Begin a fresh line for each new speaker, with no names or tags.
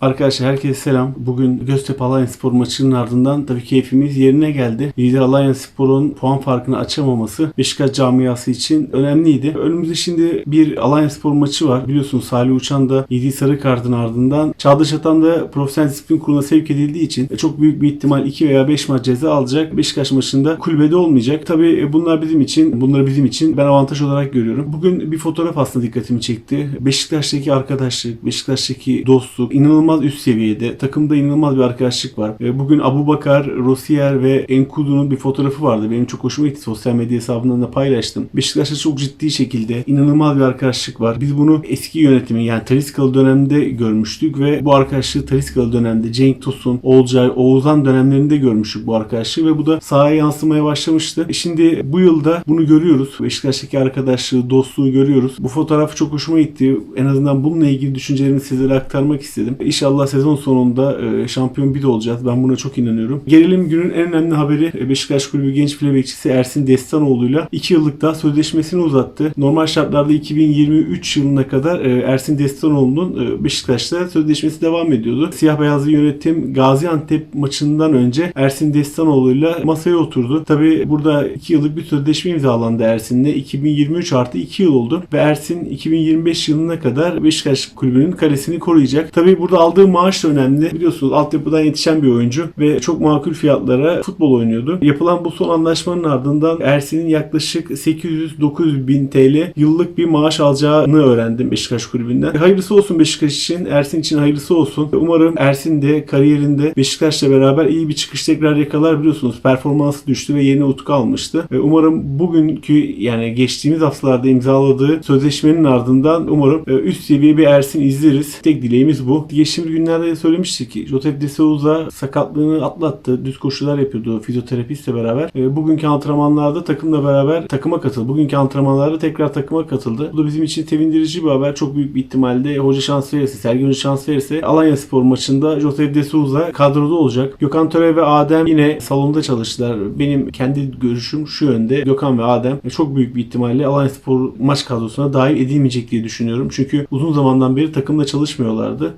Arkadaşlar herkese selam. Bugün Göztepe Alanya Spor maçının ardından tabii keyfimiz yerine geldi. Lider Alanya Spor'un puan farkını açamaması Beşiktaş camiası için önemliydi. Önümüzde şimdi bir Alanya Spor maçı var. Biliyorsunuz Salih Uçan da yediği sarı kartın ardından Çağdaş Atan da profesyonel disiplin kuruluna sevk edildiği için çok büyük bir ihtimal 2 veya 5 maç ceza alacak. Beşiktaş maçında kulübede olmayacak. Tabii bunlar bizim için, bunları bizim için ben avantaj olarak görüyorum. Bugün bir fotoğraf aslında dikkatimi çekti. Beşiktaş'taki arkadaşlık, Beşiktaş'taki dostluk inanılmaz üst seviyede. Takımda inanılmaz bir arkadaşlık var. E, Bugün Abu Bakar, Rosier ve Enkudu'nun bir fotoğrafı vardı. Benim çok hoşuma gitti. Sosyal medya hesabından da paylaştım. Beşiktaş'ta çok ciddi şekilde inanılmaz bir arkadaşlık var. Biz bunu eski yönetimin yani Taliskalı dönemde görmüştük ve bu arkadaşlığı Taliskalı dönemde Cenk Tosun, Olcay, Oğuzhan dönemlerinde görmüştük bu arkadaşlığı ve bu da sahaya yansımaya başlamıştı. E Şimdi bu yılda bunu görüyoruz. Beşiktaş'taki arkadaşlığı, dostluğu görüyoruz. Bu fotoğraf çok hoşuma gitti. En azından bununla ilgili düşüncelerimi sizlere aktarmak istedim. İnşallah sezon sonunda e, şampiyon bir de olacağız. Ben buna çok inanıyorum. Gelelim günün en önemli haberi e, Beşiktaş Kulübü genç file bekçisi Ersin Destanoğlu'yla 2 yıllık daha sözleşmesini uzattı. Normal şartlarda 2023 yılına kadar e, Ersin Destanoğlu'nun Beşiktaş'ta sözleşmesi devam ediyordu. Siyah beyazlı yönetim Gaziantep maçından önce Ersin Destanoğlu'yla masaya oturdu. Tabi burada 2 yıllık bir sözleşme imzalandı Ersin'le. 2023 artı 2 yıl oldu ve Ersin 2025 yılına kadar Beşiktaş kulübünün karesini koruyacak. Tabi burada aldığı maaş da önemli. Biliyorsunuz altyapıdan yetişen bir oyuncu ve çok makul fiyatlara futbol oynuyordu. Yapılan bu son anlaşmanın ardından Ersin'in yaklaşık 800-900 bin TL yıllık bir maaş alacağını öğrendim Beşiktaş kulübünden. Hayırlısı olsun Beşiktaş için, Ersin için hayırlısı olsun. Umarım Ersin de kariyerinde Beşiktaş'la beraber iyi bir çıkış tekrar yakalar biliyorsunuz. Performansı düştü ve yeni Utku almıştı. Umarım bugünkü yani geçtiğimiz haftalarda imzaladığı sözleşmenin ardından umarım e, üst seviye bir Ersin izleriz. Tek dileğimiz bu. Geçtiğimiz günlerde de söylemiştik ki Josep de Souza sakatlığını atlattı. Düz koşular yapıyordu fizyoterapistle beraber. E, Bugünkü antrenmanlarda takımla beraber takıma katıldı. Bugünkü antrenmanlarda tekrar takıma katıldı. Bu da bizim için sevindirici bir haber. Çok büyük bir ihtimalle hoca şans verirse, Sergen Hoca şans verirse Alanya Spor maçında Josep de Souza kadroda olacak. Gökhan Töre ve Adem yine salonda çalıştılar. Benim kendi görüşüm şu yönde. Gökhan ve Adem e, çok büyük bir ihtimalle Alanya Spor maç kadrosuna dahil edilmeyecek diye düşünüyorum. Çünkü uzun zamandan beri takımda çalışmıyorlardı.